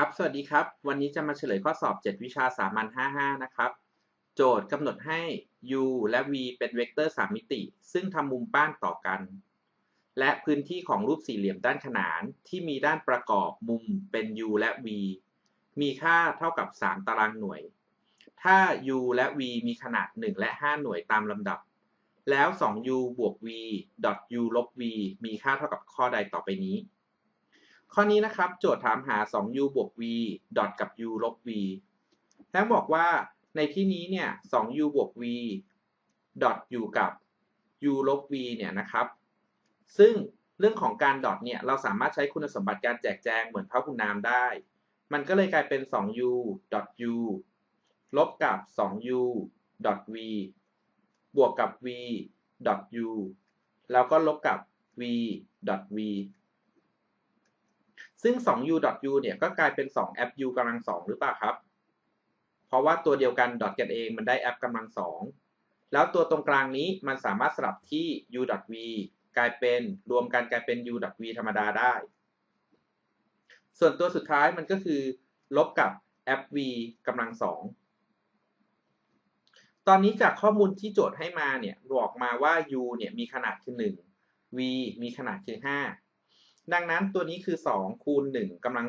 ครับ สวัสดีครับ วันนี้จะมาเฉลยข้อสอบ 7 วิชาสามัญ55 นะครับ โจทย์กำหนดให้ u และ v เป็นเวกเตอร์ 3 มิติ ซึ่งทำมุมป้านต่อกัน และพื้นที่ของรูปสี่เหลี่ยมด้านขนานที่มีด้านประกอบมุมเป็น u และ v มีค่าเท่ากับ 3 ตารางหน่วย ถ้า u และ v มีขนาด 1 และ 5 หน่วยตามลำดับ แล้ว 2u บวก v u ลบ v มีค่าเท่ากับข้อใดต่อไปนี้ ข้อนี้นะครับโจทย์ถามหา 2u บวก v ดอทกับ u ลบ v แท้งบอกว่าในที่นี้เนี่ย 2u บวก v ดอทอยู่กับ u ลบ v เนี่ยนะครับ ซึ่งเรื่องของการดอทเนี่ย เราสามารถใช้คุณสมบัติการแจกแจงเหมือนพหุนามได้ มันก็เลยกลายเป็น 2u ดอท u ลบกับ 2u ดอท v บวกกับ v ดอท u แล้วก็ลบกับ v ดอท v ซึ่ง 2u u เนี่ยก็กลายเป็น2แอป u กำลังสองหรือเปล่าครับ เพราะว่าตัวเดียวกันดอทกันเองมันได้แอปกำลังสองแล้วตัวตรงกลางนี้มันสามารถสลับที่ u v กลายเป็นรวมกันกลายเป็น u v ธรรมดาได้ ส่วนตัวสุดท้ายมันก็คือ ลบกับแอป v กำลังสองตอนนี้จากข้อมูลที่โจทย์ให้มาเนี่ยบอกมาว่า u เนี่ยมีขนาดคือ 1 v มีขนาดคือ 5 ดังนั้นตัวนี้คือ 2 คูณ1กำลัง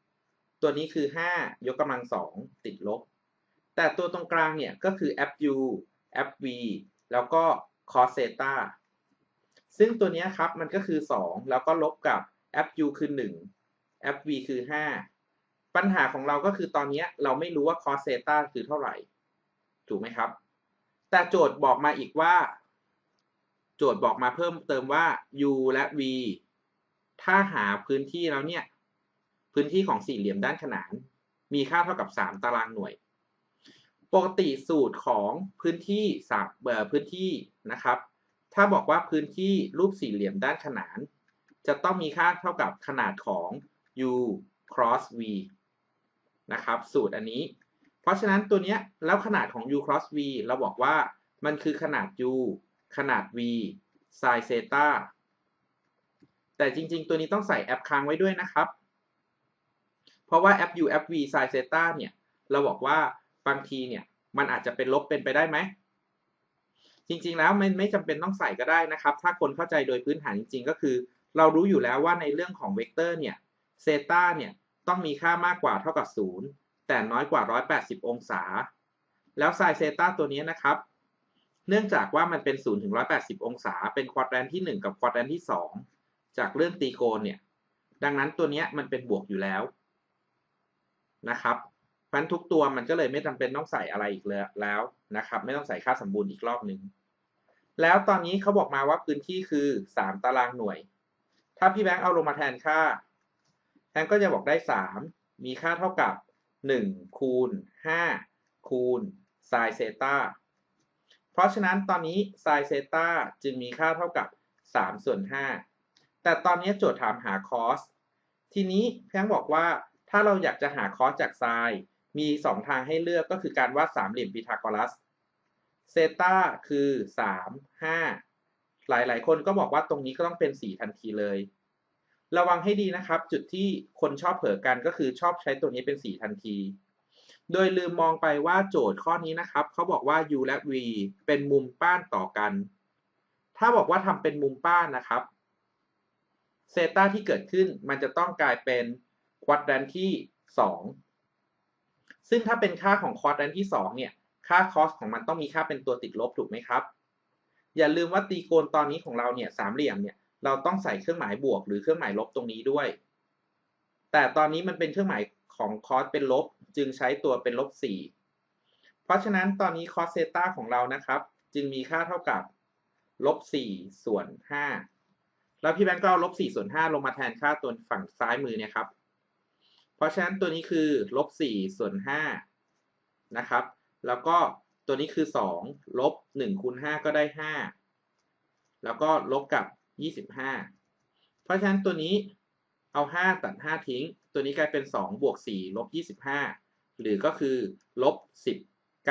2 ตัวนี้คือ 5 ยกกำลัง 2 ติดลบ แต่ตัวตรงกลางเนี่ยก็คือ f u f v แล้วก็ cos theta ซึ่งตัวนี้ครับมันก็คือ 2 แล้วก็ลบกับ f u คือ 1 f v คือ 5 ปัญหาของเราก็คือตอนนี้เราไม่รู้ว่า cos theta คือเท่าไหร่ ถูกไหมครับ แต่โจทย์บอกมาอีกว่า โจทย์บอกมาเพิ่มเติมว่า u และ v ถ้าหาพื้นที่แล้วเนี่ย พื้นที่ของสี่เหลี่ยมด้านขนาน มีค่าเท่ากับ 3 ตารางหน่วย ปกติสูตรของพื้นที่สามเบอร์พื้นที่นะครับ ถ้าบอกว่าพื้นที่รูปสี่เหลี่ยมด้านขนาน จะต้องมีค่าเท่ากับขนาดของ u cross v นะครับสูตรอันนี้ เพราะฉะนั้นตัวเนี้ยแล้วขนาดของ u cross v เราบอกว่ามันคือขนาด u ขนาด v sin theta แต่จริง ๆ ตัวนี้ต้องใส่แอปค้างไว้ด้วยนะครับ เพราะว่าแอป u แอป v sin theta เนี่ย เราบอกว่าบางทีเนี่ย มันอาจจะเป็นลบเป็นไปได้ไหม จริง ๆ แล้วไม่ไม่จำเป็นต้องใส่ก็ได้นะครับ ถ้าคนเข้าใจโดยพื้นฐานจริง ๆ ก็คือ เรารู้อยู่แล้วว่าในเรื่องของเวกเตอร์เนี่ยเซต้าเนี่ยต้องมีค่ามากกว่าเท่ากับ 0 แต่น้อยกว่า 180 องศา แล้วไซเซต้าตัวนี้นะครับ เนื่องจากว่ามันเป็น 0 ถึง 180 องศา เป็นควอดแรนที่ 1 กับควอดแรนที่ 2 จากเรื่องตีโกนเนี่ย ดังนั้นตัวนี้มันเป็นบวกอยู่แล้วนะครับพันทุกตัวมันก็เลยไม่จำเป็นต้องใส่อะไรอีกแล้วนะครับ ไม่ต้องใส่ค่าสมบูรณ์อีกรอบหนึ่งแล้วตอนนี้เขาบอกมาว่าพื้นที่คือ 3 ตารางหน่วย ถ้าพี่แบงค์เอาลงมาแทนค่า แทนก็จะบอกได้ 3 มีค่าเท่ากับ 1 คูณ 5 คูณไซเซตาเพราะฉะนั้นตอนนี้ไซเซตาจึงมีค่าเท่ากับ 3 ส่วน 5 แต่ตอนนี้โจทย์ถามหาคอสทีนี้แพงบอกว่าถ้าเราอยากจะหาคอสจากไซน์มี 2 ทางให้เลือกก็คือการวาดสามเหลี่ยมพีทาโกรัสเซตาคือ 3 5 หลายๆ คนก็บอกว่าตรงนี้ก็ต้องเป็น 4 ทันทีเลย ระวังให้ดีนะครับ จุดที่คนชอบเผลอกันก็คือชอบใช้ตัวนี้เป็น 4 ทันที โดยลืมมองไปว่าโจทย์ข้อนี้นะครับ เขาบอกว่า u และ v เป็นมุมป้านต่อกัน ถ้าบอกว่าทำเป็นมุมป้านนะครับ เซต้าที่เกิดขึ้นมันจะต้องกลายเป็นควอดแรนที่ 2 ซึ่งถ้าเป็นค่าของควอดแรนที่ 2 เนี่ย ค่าคอสของมันต้องมีค่าเป็นตัวติดลบถูกไหมครับ อย่าลืมว่าตีโกนตอนนี้ของเราเนี่ยสามเหลี่ยมเนี่ยเราต้องใส่เครื่องหมายบวกหรือเครื่องหมายลบตรงนี้ด้วย แต่ตอนนี้มันเป็นเครื่องหมายของคอสเป็นลบ จึงใช้ตัวเป็นลบ 4 เพราะฉะนั้นตอนนี้คอสเซต้าของเรานะครับ จึงมีค่าเท่ากับลบ 4 ส่วน 5 แล้วพี่แบงก์ก็ลบ4ส่วน5ลงมาแทนค่าตัวฝั่งซ้ายมือเนี่ยครับ เพราะฉะนั้นตัวนี้คือลบ4ส่วน5นะครับ แล้วก็ตัวนี้คือ2ลบ1คูณ5ก็ได้ 5 แล้วก็ลบกับ 25 เพราะฉะนั้นตัวนี้เอา 5 ตัด 5 ทิ้ง ตัวนี้กลายเป็น 2 บวก 4 ลบ 25 หรือก็คือลบ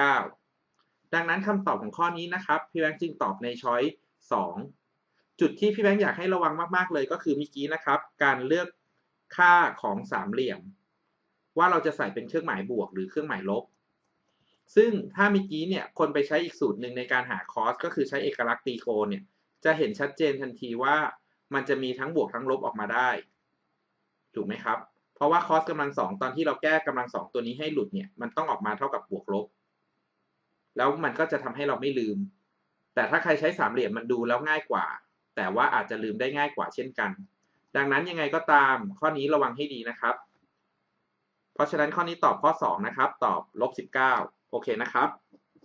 19 ดังนั้นคำตอบของข้อนี้นะครับ พี่แบงค์จึงตอบในช้อย 2 จุดที่พี่แบงค์อยากให้ระวังมากๆเลยก็คือเมื่อกี้นะครับ การเลือกค่าของสามเหลี่ยม ว่าเราจะใส่เป็นเครื่องหมายบวกหรือเครื่องหมายลบ ซึ่งถ้าเมื่อกี้เนี่ยคนไปใช้อีกสูตรหนึ่งในการหาคอสก็คือใช้เอกลักษณ์ตีโกนเนี่ยจะเห็นชัดเจนทันทีว่ามันจะมีทั้งบวกทั้งลบออกมาได้ถูกไหมครับ เพราะว่าคอสกำลังสองตอนที่เราแก้กำลังสองตัวนี้ให้หลุดเนี่ยมันต้องออกมาเท่ากับบวกลบ แล้วมันก็จะทำให้เราไม่ลืม แต่ถ้าใครใช้สามเหลี่ยมมันดูแล้วง่ายกว่า แต่ว่าอาจจะลืมได้ง่ายกว่าเช่นกัน ดังนั้นยังไงก็ตามข้อนี้ระวังให้ดีนะครับ เพราะฉะนั้นข้อนี้ตอบข้อ 2 นะครับ ตอบลบ19 โอเคนะครับ